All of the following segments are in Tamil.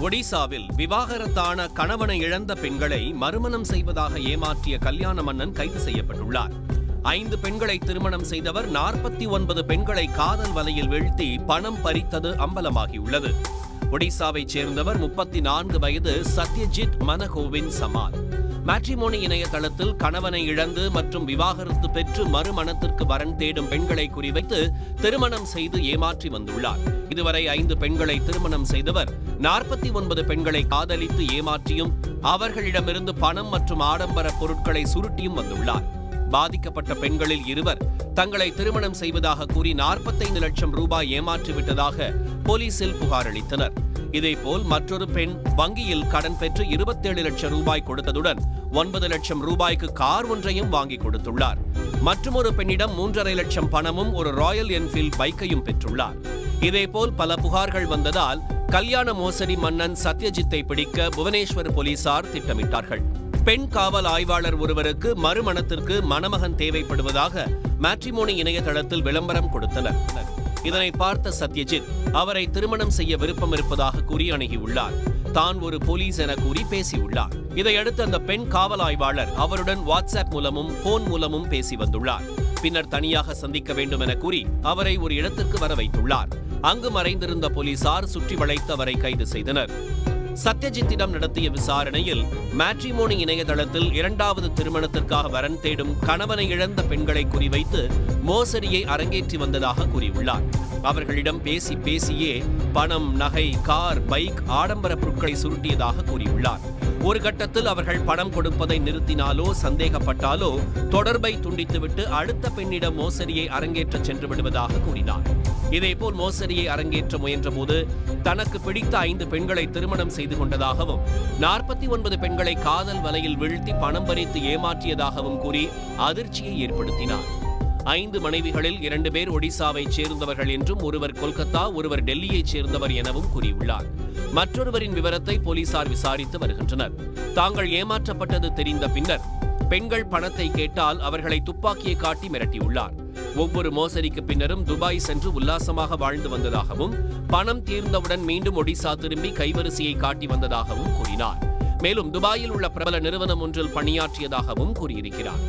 ஒடிசாவில் விவாகரத்தான கணவனை இழந்த பெண்களை மறுமணம் செய்வதாக ஏமாற்றிய கல்யாண மன்னன் கைது செய்யப்பட்டுள்ளார். ஐந்து பெண்களை திருமணம் செய்தவர் நாற்பத்தி ஒன்பது பெண்களை காதல் வலையில் வீழ்த்தி பணம் பறித்தது அம்பலமாகியுள்ளது. ஒடிசாவைச் சேர்ந்தவர் முப்பத்தி நான்கு வயது சத்யஜித் மனகோவின் சமால் மேட்ரிமோனி இணையதளத்தில் கணவனை இழந்து மற்றும் விவாகரத்து பெற்று மறுமணத்திற்கு வரன் தேடும் பெண்களை குறிவைத்து திருமணம் செய்து ஏமாற்றி வந்துள்ளார். இதுவரை ஐந்து பெண்களை திருமணம் செய்தவர் நாற்பத்தி ஒன்பது பெண்களை காதலித்து ஏமாற்றியும் அவர்களிடமிருந்து பணம் மற்றும் ஆடம்பர பொருட்களை சுருட்டியும் வந்துள்ளார். பாதிக்கப்பட்ட பெண்களில் இருவர் தங்களை திருமணம் செய்வதாக கூறி நாற்பத்தைந்து லட்சம் ரூபாய் ஏமாற்றிவிட்டதாக போலீசில் புகார் அளித்தனர். இதேபோல் மற்றொரு பெண் வங்கியில் கடன் பெற்று இருபத்தேழு லட்சம் ரூபாய் கொடுத்ததுடன் ஒன்பது லட்சம் ரூபாய்க்கு கார் ஒன்றையும் வாங்கி கொடுத்துள்ளார். மற்றொரு பெண்ணிடம் மூன்றரை லட்சம் பணமும் ஒரு ராயல் என்ஃபீல்ட் பைக்கையும் பெற்றுள்ளார். இதேபோல் பல புகார்கள் வந்ததால் கல்யாண மோசடி மன்னன் சத்யஜித்தை பிடிக்க புவனேஸ்வர் போலீசார் திட்டமிட்டார்கள். பெண் காவல் ஆய்வாளர் ஒருவருக்கு மறுமணத்திற்கு மணமகன் தேவைப்படுவதாக மேட்ரிமோனி இணையதளத்தில் விளம்பரம் கொடுத்தனர். இதனை பார்த்த சத்யஜித் அவரை திருமணம் செய்ய விருப்பம் இருப்பதாக கூறி அணுகியுள்ளார். தான் ஒரு போலீஸ் என கூறி பேசியுள்ளார். இதையடுத்து அந்த பெண் காவல் ஆய்வாளர் அவருடன் வாட்ஸ்அப் மூலமும் போன் மூலமும் பேசி வந்துள்ளார். பின்னர் தனியாக சந்திக்க வேண்டும் என கூறி அவரை ஒரு இடத்திற்கு வர வைத்துள்ளார் அங்கு மறைந்திருந்த போலீசார் சுற்றி வளைத்து அவரை கைது செய்தனர். சத்யஜித்திடம் நடத்திய விசாரணையில் மேட்ரிமோனி இணையதளத்தில் இரண்டாவது திருமணத்திற்காக வரன் தேடும் கணவனை இழந்த பெண்களை குறிவைத்து மோசடியை அரங்கேற்றி வந்ததாக கூறியுள்ளார். அவர்களிடம் பேசி பேசியே பணம் நகை கார் பைக் ஆடம்பர பொருட்களை சுருட்டியதாக கூறியுள்ளார். ஒரு கட்டத்தில் அவர்கள் பணம் கொடுப்பதை நிறுத்தினாலோ சந்தேகப்பட்டாலோ தொடர்பை துண்டித்துவிட்டு அடுத்த பெண்ணிடம் மோசடியை அரங்கேற்ற சென்று விடுவதாக கூறினார். இதேபோல் மோசடியை அரங்கேற்ற முயன்றபோது தனக்கு பிடித்த ஐந்து பெண்களை திருமணம் செய்து கொண்டதாகவும் நாற்பத்தி ஒன்பது பெண்களை காதல் வலையில் வீழ்த்தி பணம் பறித்து ஏமாற்றியதாகவும் கூறி அதிர்ச்சியை ஏற்படுத்தினார். ஐந்து மனைவிகளில் இரண்டு பேர் ஒடிசாவைச் சேர்ந்தவர்கள் என்றும் ஒருவர் கொல்கத்தா ஒருவர் டெல்லியைச் சேர்ந்தவர் எனவும் கூறியுள்ளார். மற்றொருவரின் விவரத்தை போலீசார் விசாரித்து வருகின்றனர். தாங்கள் ஏமாற்றப்பட்டது தெரிந்த பின்னர் பெண்கள் பணத்தை கேட்டால் அவர்களை துப்பாக்கியை காட்டி மிரட்டியுள்ளார். ஒவ்வொரு மோசடிக்கு பின்னரும் துபாய் சென்று உல்லாசமாக வாழ்ந்து வந்ததாகவும் பணம் தீர்ந்தவுடன் மீண்டும் ஒடிசா திரும்பி கைவரிசையை காட்டி வந்ததாகவும் கூறினார். மேலும் துபாயில் உள்ள பிரபல நிறுவனம் ஒன்றில் பணியாற்றியதாகவும் கூறியிருக்கிறார்.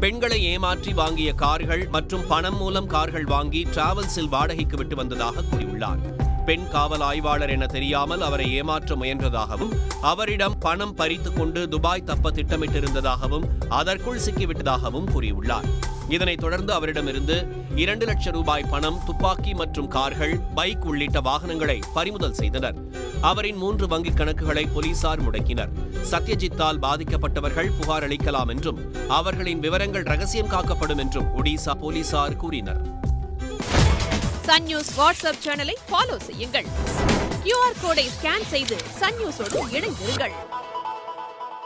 பெண்களை ஏமாற்றி வாங்கிய கார்கள் மற்றும் பணம் மூலம் கார்கள் வாங்கி டிராவல்ஸில் வாடகைக்கு விட்டு வந்ததாக கூறியுள்ளார். பெண் காவல் ஆய்வாளர் என தெரியாமல் அவரை ஏமாற்ற முயன்றதாகவும் அவரிடம் பணம் பறித்துக்கொண்டு துபாய் தப்ப திட்டமிட்டிருந்ததாகவும் அதற்குள் சிக்கிவிட்டதாகவும் கூறியுள்ளார். இதனைத் தொடர்ந்து அவரிடமிருந்து இரண்டு லட்சம் ரூபாய் பணம் துப்பாக்கி மற்றும் கார்கள் பைக் உள்ளிட்ட வாகனங்களை பறிமுதல் செய்தனர். அவரின் மூன்று வங்கிக் கணக்குகளை போலீசார் முடக்கினர். சத்யஜித்தால் பாதிக்கப்பட்டவர்கள் புகார் அளிக்கலாம் என்றும் அவர்களின் விவரங்கள் ரகசியம் காக்கப்படும் என்றும் ஒடிசா போலீசார் கூறினர். சன் நியூஸ் வாட்ஸ்அப் சேனலை ஃபாலோ செய்யுங்கள். கியூஆர் கோடை ஸ்கேன் செய்து சன் நியூஸோடு இணைந்திருங்கள்.